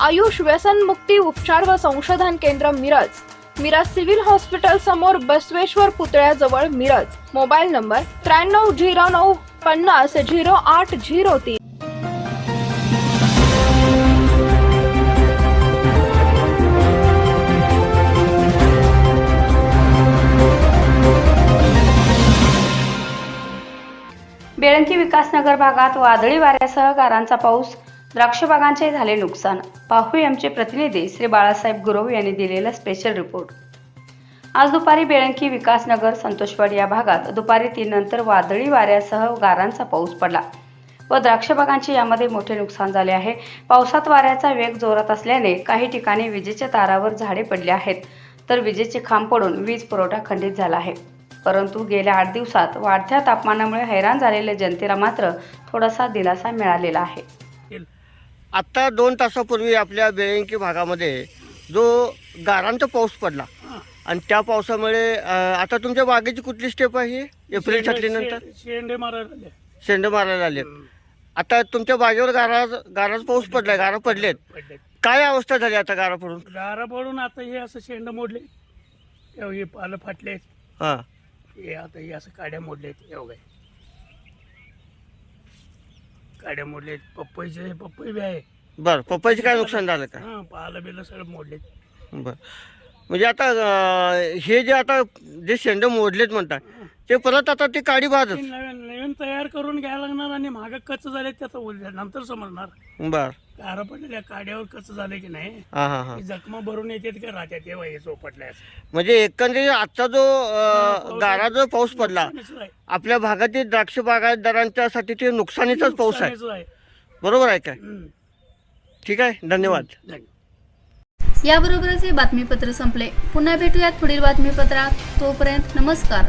आयुष व्यसन मुक्ती उपचार व संशोधन केंद्र मिरज. मिरज सिव्हिल हॉस्पिटल समोर बसवेश्वर पुतळ्याजवळ मिरज. मोबाईल नंबर त्र्याण्णव झिरो नऊ पन्नास झिरो आठ झिरो तीन. बेळंकी विकासनगर भागात वादळी वाऱ्यासह गारांचा पाऊस द्राक्ष बागांचे झाले नुकसान. पाहू आमचे प्रतिनिधी श्री बाळासाहेब गुरव यांनी दिलेला स्पेशल रिपोर्ट आज दुपारी बेळंकी विकासनगर संतोषवाडी या भागात दुपारी तीन नंतर वादळी वाऱ्यासह गारांचा पाऊस पडला. व द्राक्ष बागांचे यामध्ये मोठे नुकसान झाले आहे. पावसात वाऱ्याचा वेग जोरात असल्याने काही ठिकाणी विजेच्या तारावर झाडे पडले आहेत. तर विजेचे खांब पडून वीज पुरवठा खंडित झाला आहे. परंतु गेल्या आठ दिवसात वाढत्या तापमानामुळे हैराण झालेल्या जनतेला मात्र थोडासा दिलासा मिळालेला आहे. आत्ता दोन तासापूर्वी आपल्या बेळंकी भागामध्ये जो गारांचा पाऊस पडला. आणि त्या पावसामुळे आता तुमच्या बागेची कुठली स्टेप आहे? एप्रिल शे- शेंडे मारायला. शेंड मारायला आले आता तुमच्या बागेवर गारा गाराचा पाऊस पडलाय गारा पडलेत. पडले काय अवस्था झाली आता गारा पडून गारा पडून आता हे असं शेंड मोडले. हे पालं फाटले हां. हे आता हे असं काड्या मोडलेत. एवढे काड्या मोडलेत पपईचे पपई बी आहे. बरं पप्पाची काय नुकसान झालं का? हा पालं बिलं सगळं मोडलेत. बरं. म्हणजे आता अं, हे जे आता जे शेंड मोडलेत म्हणतात ते परत आता ते काडी बाजत नवीन नवीन तयार करून घ्यायला लागणार आणि महाग कच्च झाले त्याचा उल- नंतर समजणार. बर. गारा पडलेल्या काड्यावर कच्च झाले की नाही? हां हां हां. जखमा भरून येतात का राहत्या तेव्हा हे चोपटल्यास म्हणजे एकंदरीत आजचा जो अं, गारा जो पाऊस पडला नुकसानीचं. आपल्या भागातील द्राक्ष बागायतदारांच्यासाठी ते नुकसानीचाच पाऊस आहे. बरोबर आहे काय? हम्म. ठीक आहे धन्यवाद. धन्यवाद. याबरोबरच हे बातमीपत्र संपले. पुन्हा भेटूयात पुढील बातमीपत्रात. तोपर्यंत नमस्कार.